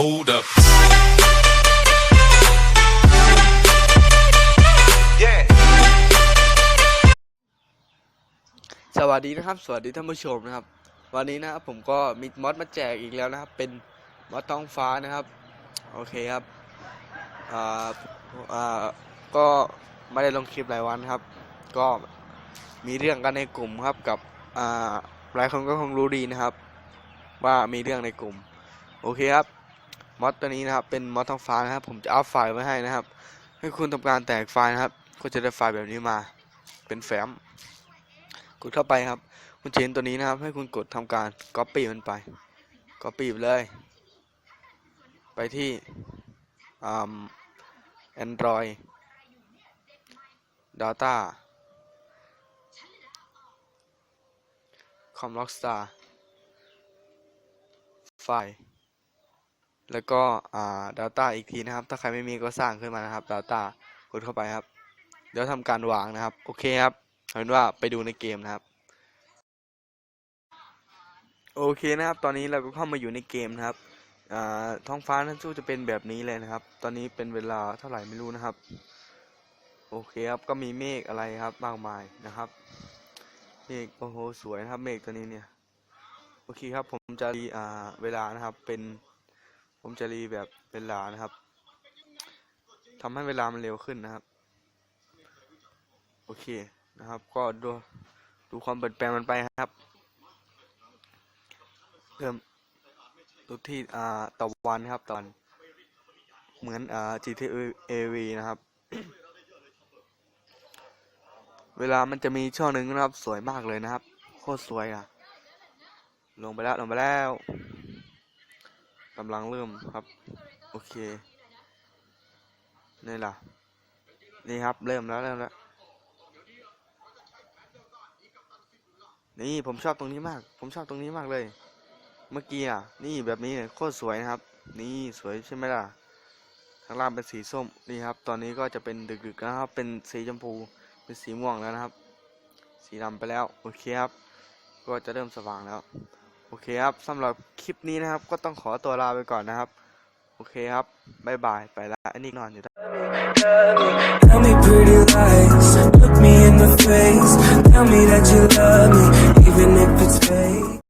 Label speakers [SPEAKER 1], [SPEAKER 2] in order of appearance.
[SPEAKER 1] Hold up.
[SPEAKER 2] Yeah.
[SPEAKER 3] สวัสดีนะครับ สวัสดีท่านผู้ชมนะครับ วันนี้นะครับผมก็มีมอดมาแจกอีกแล้วนะครับ เป็นมอดท้องฟ้านะครับ โอเคครับ อ่า อ่า ก็ไม่ได้ลงคลิปหลายวันครับ ก็มีเรื่องกันในกลุ่มครับกับ อ่า หลายคนก็คงรู้ดีนะครับ ว่ามีเรื่องในกลุ่ม โอเคครับ มอดตัวนี้นะครับเป็นมอดท้องฟ้านะครับ ผมจะเอาไฟล์ไว้ให้นะครับ ให้คุณทำการแตกไฟล์นะครับ ก็จะได้ไฟล์แบบนี้มา เป็นแฟ้มกดเข้าไปครับ คุณเชนตัวนี้นะครับ ให้คุณกดทำการ Copy มันไป Copy ไปเลย ไปที่อ่า Android Data Com Rockstar ไฟล์ แล้วก็อ่า Data อีกทีนะครับ ถ้าใครไม่มีก็สร้างขึ้นมานะครับ Data กดเข้าไปครับ เดี๋ยวทำการวางนะครับ โอเคครับเอาเป็นว่าไปดูในเกมนะครับ โอเคนะครับ ตอนนี้เราก็เข้ามาอยู่ในเกมนะครับท้องฟ้านั้นสู้จะเป็นแบบนี้เลยนะครับ ตอนนี้เป็นเวลาเท่าไหร่ไม่รู้นะครับ โอเคครับก็มีเมฆอะไรครับมากมายนะครับเมฆโอ้โหสวยนะครับเมฆตัวนี้เนี่ย โอเคครับผมจะรีเวลานะครับเป็น ผมจะรีแบบเวลานะครับทำให้เวลามันเร็วขึ้นนะครับ โอเคนะครับ ก็ดูดูความเปลี่ยนแปลงมันไปครับเริ่มดูที่อ่าตะวันครับตะวันเหมือนอ่า GTA AV นะครับ เวลามันจะมีช่องหนึ่งนะครับ สวยมากเลยนะครับ โคตรสวยอะ ลงไปแล้วลงไปแล้ว กำลังเริ่มครับ โอเค นี่ล่ะ นี่ครับ เริ่มแล้วเริ่มแล้ว นี่ผมชอบตรงนี้มาก ผมชอบตรงนี้มากเลย เมื่อกี้อะ นี่แบบนี้เนี่ยโคตรสวยนะครับ นี่สวยใช่ไหมล่ะข้างล่างเป็นสีส้ม นี่ครับ ตอนนี้ก็จะเป็นดึกๆนะครับ เป็นสีชมพู เป็นสีม่วงแล้วนะครับ สีดำไปแล้ว โอเคครับ ก็จะเริ่มสว่างแล้ว โอเคครับสำหรับคลิปนี้นะครับ ก็ต้องขอตัวลาไปก่อนนะครับ โอเคครับบายบายไปละอันนี้นอนอยู่
[SPEAKER 4] Tell me pretty lies, look me in the face. Tell me that you love me,